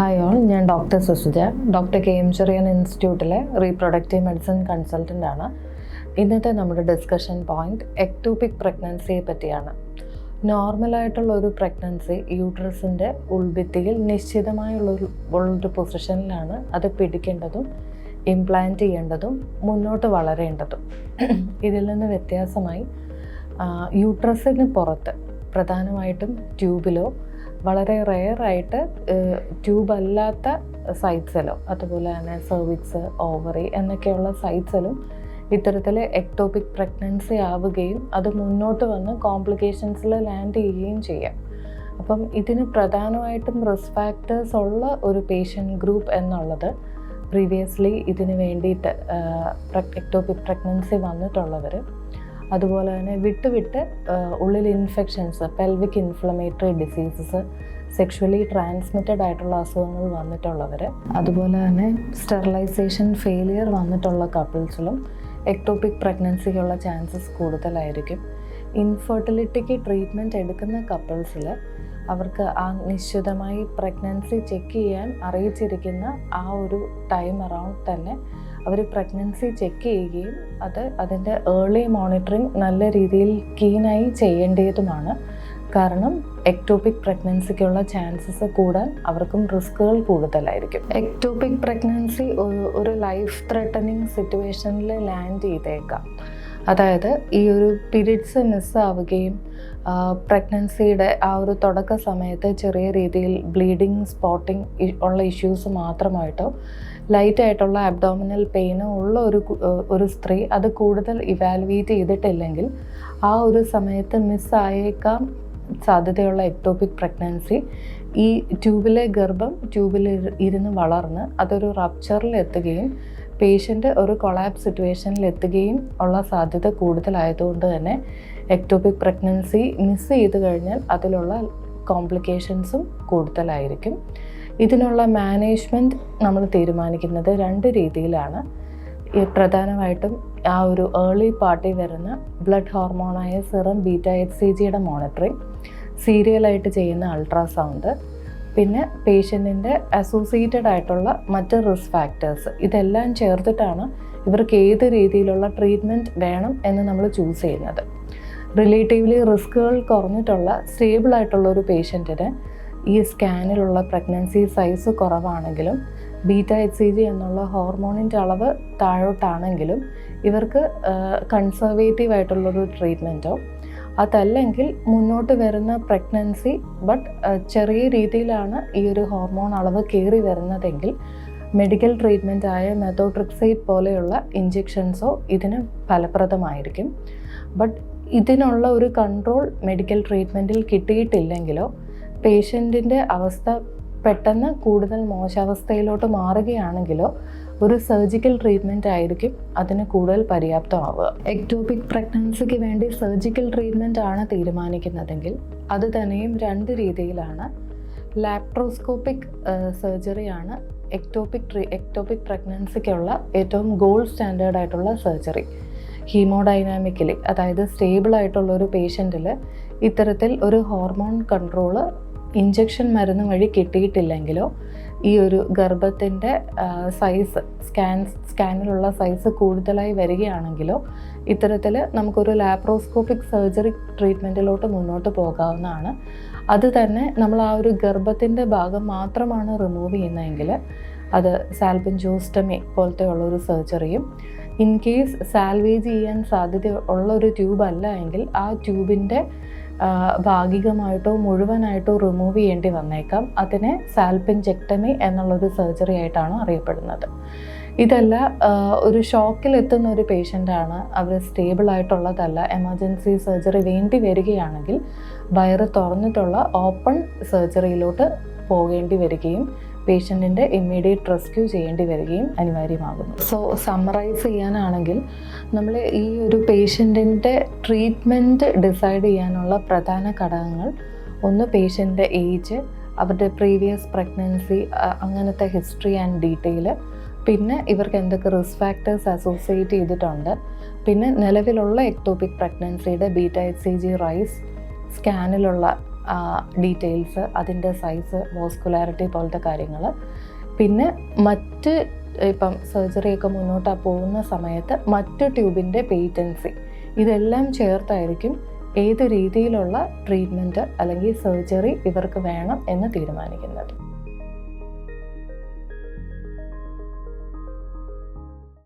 Hi all ഞാൻ doctor Susuja. Doctor K M Cherian ഇൻസ്റ്റിറ്റ്യൂട്ടിലെ reproductive medicine consultant ആണ്. ഇന്നത്തെ നമ്മുടെ ഡിസ്കഷൻ പോയിന്റ് എക്ടോപിക് പ്രഗ്നൻസിയെ പറ്റിയാണ്. നോർമലായിട്ടുള്ള ഒരു പ്രഗ്നൻസി യൂട്രസിന്റെ ഉൾഭിത്തിയിൽ നിശ്ചിതമായുള്ളൊരു ഉള്ളൊരു പൊസിഷനിലാണ് അത് പിടിക്കേണ്ടതും ഇംപ്ലാന്റ് ചെയ്യേണ്ടതും മുന്നോട്ട് വളരേണ്ടതും. ഇതിൽ നിന്ന് വ്യത്യാസമായി യൂട്രസിന് പുറത്ത് പ്രധാനമായിട്ടും ട്യൂബിലോ വളരെ റെയറായിട്ട് ട്യൂബ് അല്ലാത്ത സൈറ്റ്സിലോ അതുപോലെ തന്നെ സെർവിക്സ് ഓവറി എന്നൊക്കെയുള്ള സൈറ്റ്സിലും ഇത്തരത്തിൽ എക്ടോപിക് പ്രഗ്നൻസി ആവുകയും അത് മുന്നോട്ട് വന്ന് കോംപ്ലിക്കേഷൻസിൽ ലാൻഡ് ചെയ്യുകയും ചെയ്യാം. അപ്പം ഇതിന് പ്രധാനമായിട്ടും റിസ്ക് ഫാക്ടേഴ്സ് ഉള്ള ഒരു പേഷ്യന്റ് ഗ്രൂപ്പ് എന്നുള്ളത് പ്രീവിയസ്ലി ഇതിന് വേണ്ടിയിട്ട് എക്ടോപിക് പ്രഗ്നൻസി വന്നിട്ടുള്ളവർ അതുപോലെ തന്നെ വിട്ടുവിട്ട് വിട്ട് ഉള്ളിൽ infections pelvic inflammatory diseases sexually transmitted ആയിട്ടുള്ള അസുഖങ്ങൾ വന്നിട്ടുള്ളവർ അതുപോലെ തന്നെ സ്റ്റെറിലൈസേഷൻ ഫെയിലിയർ വന്നിട്ടുള്ള കപ്പിൾസിലും എക്ടോപിക് പ്രഗ്നൻസിക്കുള്ള ചാൻസസ് കൂടുതലായിരിക്കും. ഇൻഫെർട്ടിലിറ്റിക്ക് ട്രീറ്റ്മെന്റ് എടുക്കുന്ന കപ്പിൾസിൽ അവർക്ക് ആ നിശ്ചിതമായി പ്രഗ്നൻസി ചെക്ക് ചെയ്യാൻ അറിയിച്ചിരിക്കുന്ന ആ ഒരു ടൈം അറൗണ്ട് തന്നെ അവർ പ്രഗ്നൻസി ചെക്ക് ചെയ്യുകയും അത് അതിന്റെ ഏർലി മോണിറ്ററിങ് നല്ല രീതിയിൽ കീനായി ചെയ്യേണ്ടതുമാണ്. കാരണം എക്ടോപിക് പ്രഗ്നൻസിക്കുള്ള ചാൻസസ് കൂടാൻ അവർക്കും റിസ്കുകൾ കൂടുതലായിരിക്കും. എക്ടോപിക് പ്രഗ്നൻസി ഒരു ലൈഫ് ത്രെട്ടനിങ് സിറ്റുവേഷനിൽ ലാൻഡ് ചെയ്തേക്കാം. അതായത് ഈ ഒരു പീരീഡ്സ് മിസ്സാവുകയും പ്രഗ്നൻസിയുടെ ആ ഒരു തുടക്ക സമയത്ത് ചെറിയ രീതിയിൽ ബ്ലീഡിങ് സ്പോട്ടിങ് ഉള്ള ഇഷ്യൂസ് മാത്രമായിട്ടോ ലൈറ്റ് ആയിട്ടുള്ള അബ്ഡോമിനൽ പെയിനോ ഉള്ള ഒരു ഒരു സ്ത്രീ അത് കൂടുതൽ ഇവാലുവേറ്റ് ചെയ്തിട്ടില്ലെങ്കിൽ ആ ഒരു സമയത്ത് മിസ്സായേക്കാം സാധ്യതയുള്ള എക്ടോപിക് പ്രഗ്നൻസി ഈ ട്യൂബിലെ ഗർഭം ട്യൂബിൽ ഇരുന്ന് വളർന്ന് അതൊരു റപ്ചറിൽ എത്തുകയും പേഷ്യന്റ് ഒരു കൊളാബ് സിറ്റുവേഷനിൽ എത്തുകയും ഉള്ള സാധ്യത കൂടുതലായതുകൊണ്ട് തന്നെ എക്ടോപിക് പ്രഗ്നൻസി മിസ് ചെയ്ത് കഴിഞ്ഞാൽ അതിലുള്ള കോംപ്ലിക്കേഷൻസും കൂടുതലായിരിക്കും. ഇതിനുള്ള മാനേജ്മെന്റ് നമ്മൾ തീരുമാനിക്കുന്നത് രണ്ട് രീതിയിലാണ്. ഈ പ്രധാനമായിട്ടും ആ ഒരു ഏർലി പാർട്ടി വരുന്ന ബ്ലഡ് ഹോർമോണായ സിറം ബീറ്റ എച്ച് സി ജിയുടെ മോണിറ്ററിങ് സീരിയലായിട്ട് ചെയ്യുന്ന അൾട്രാസൗണ്ട് പിന്നെ പേഷ്യന്റിന്റെ അസോസിയേറ്റഡ് ആയിട്ടുള്ള മറ്റ് റിസ്ക് ഫാക്ടേഴ്സ് ഇതെല്ലാം ചേർത്തിട്ടാണ് ഇവർക്ക് ഏത് രീതിയിലുള്ള ട്രീറ്റ്മെന്റ് വേണം എന്ന് നമ്മൾ ചൂസ് ചെയ്യുന്നത്. റിലേറ്റീവ്ലി റിസ്കുകൾ കുറഞ്ഞിട്ടുള്ള സ്റ്റേബിൾ ആയിട്ടുള്ള ഒരു പേഷ്യന്റിന് ഈ സ്കാനിലുള്ള പ്രഗ്നൻസി സൈസ് കുറവാണെങ്കിലും ബീറ്റ എച്ച് സി ജി എന്നുള്ള ഹോർമോണിന്റെ അളവ് താഴോട്ടാണെങ്കിലും ഇവർക്ക് കൺസർവേറ്റീവ് ആയിട്ടുള്ളൊരു ട്രീറ്റ്മെന്റോ അതല്ലെങ്കിൽ മുന്നോട്ട് വരുന്ന പ്രഗ്നൻസി ബട്ട് ചെറിയ രീതിയിലാണ് ഈ ഒരു ഹോർമോൺ അളവ് കയറി വരുന്നതെങ്കിൽ മെഡിക്കൽ ട്രീറ്റ്മെന്റ് ആയ മെത്തോട്രിക്സൈറ്റ് പോലെയുള്ള ഇഞ്ചെക്ഷൻസോ ഇതിന് ഫലപ്രദമായിരിക്കും. ബട്ട് ഇതിനുള്ള ഒരു കൺട്രോൾ മെഡിക്കൽ ട്രീറ്റ്മെന്റിൽ കിട്ടിയിട്ടില്ലെങ്കിലോ പേഷ്യന്റിന്റെ അവസ്ഥ പെട്ടെന്ന് കൂടുതൽ മോശാവസ്ഥയിലോട്ട് മാറുകയാണെങ്കിലോ ഒരു സർജിക്കൽ ട്രീറ്റ്മെന്റ് ആയിരിക്കും അതിന് കൂടുതൽ പര്യാപ്തമാവുക. എക്ടോപിക് പ്രഗ്നൻസിക്ക് വേണ്ടി സർജിക്കൽ ട്രീറ്റ്മെന്റ് ആണ് തീരുമാനിക്കുന്നതെങ്കിൽ അത് തന്നെയും രണ്ട് രീതിയിലാണ്. ലാപ്ട്രോസ്കോപ്പിക് സർജറിയാണ് എക്ടോപിക് ട്രീ എക്ടോപിക് പ്രഗ്നൻസിക്കുള്ള ഏറ്റവും ഗോൾഡ് സ്റ്റാൻഡേർഡ് ആയിട്ടുള്ള സർജറി ഹീമോഡൈനാമിക്കലി അതായത് സ്റ്റേബിൾ ആയിട്ടുള്ള ഒരു പേഷ്യന്റിൽ ഇത്തരത്തിൽ ഒരു ഹോർമോൺ കൺട്രോൾ ഇഞ്ചക്ഷൻ മരുന്ന് വഴി കിട്ടിയിട്ടില്ലെങ്കിലോ ഈ ഒരു ഗർഭത്തിന്റെ സൈസ് സ്കാൻ സ്കാനിലുള്ള സൈസ് കൂടുതലായി വരികയാണെങ്കിലോ ഇത്തരത്തിൽ നമുക്കൊരു ലാപ്രോസ്കോപ്പിക് സർജറി ട്രീറ്റ്മെന്റിലോട്ട് മുന്നോട്ട് പോകാവുന്നതാണ്. അത് തന്നെ നമ്മൾ ആ ഒരു ഗർഭത്തിന്റെ ഭാഗം മാത്രമാണ് റിമൂവ് ചെയ്യുന്നതെങ്കിൽ അത് സാൽബിൻ ജോസ്റ്റമി പോലത്തെ ഉള്ളൊരു സർജറിയും ഇൻ കേസ് സാൽവേജ് ചെയ്യാൻ സാധ്യത ഉള്ള ഒരു ട്യൂബ് അല്ല എങ്കിൽ ആ ട്യൂബിന്റെ ഭാഗികമായിട്ടോ മുഴുവനായിട്ടോ റിമൂവ് ചെയ്യേണ്ടി വന്നേക്കാം. അതിനെ സാൽപ്പിൻജെക്ടമി എന്നുള്ളൊരു സർജറി ആയിട്ടാണ് അറിയപ്പെടുന്നത്. ഇതല്ല ഒരു ഷോക്കിൽ എത്തുന്ന ഒരു പേഷ്യന്റാണ്. അവർ സ്റ്റേബിൾ ആയിട്ടുള്ളതല്ല. എമർജൻസി സർജറി വേണ്ടി വരികയാണെങ്കിൽ വയറ് തുറന്നിട്ടുള്ള ഓപ്പൺ സർജറിയിലോട്ട് പോകേണ്ടി വരികയും പേഷ്യന്റിന്റെ ഇമ്മീഡിയറ്റ് റെസ്ക്യൂ ചെയ്യേണ്ടി വരികയും അനിവാര്യമാകുന്നു. സോ സമ്മറൈസ് ചെയ്യാനാണെങ്കിൽ നമ്മൾ ഈ ഒരു പേഷ്യന്റിന്റെ ട്രീറ്റ്മെന്റ് ഡിസൈഡ് ചെയ്യാനുള്ള പ്രധാന ഘടകങ്ങൾ ഒന്ന് പേഷ്യന്റെ ഏജ് അവരുടെ പ്രീവിയസ് പ്രഗ്നൻസി അങ്ങനത്തെ ഹിസ്റ്ററി ആൻഡ് ഡീറ്റെയിൽ പിന്നെ ഇവർക്ക് എന്തൊക്കെ റിസ്ക് ഫാക്ടേഴ്സ് അസോസിയേറ്റ് ചെയ്തിട്ടുണ്ട് പിന്നെ നിലവിലുള്ള ectopic പ്രഗ്നൻസിയുടെ beta H C G rise സ്കാനിലുള്ള details അതിന്റെ സൈസ് വോസ്കുലാരിറ്റി പോലത്തെ കാര്യങ്ങൾ പിന്നെ മറ്റ് ഇപ്പം സർജറിയൊക്കെ മുന്നോട്ട് പോകുന്ന സമയത്ത് മറ്റ് ട്യൂബിന്റെ പേറ്റൻസി ഇതെല്ലാം ചേർത്തായിരിക്കും ഏത് രീതിയിലുള്ള ട്രീറ്റ്മെന്റ് അല്ലെങ്കിൽ സർജറി ഇവർക്ക് വേണം എന്ന് തീരുമാനിക്കുന്നത്.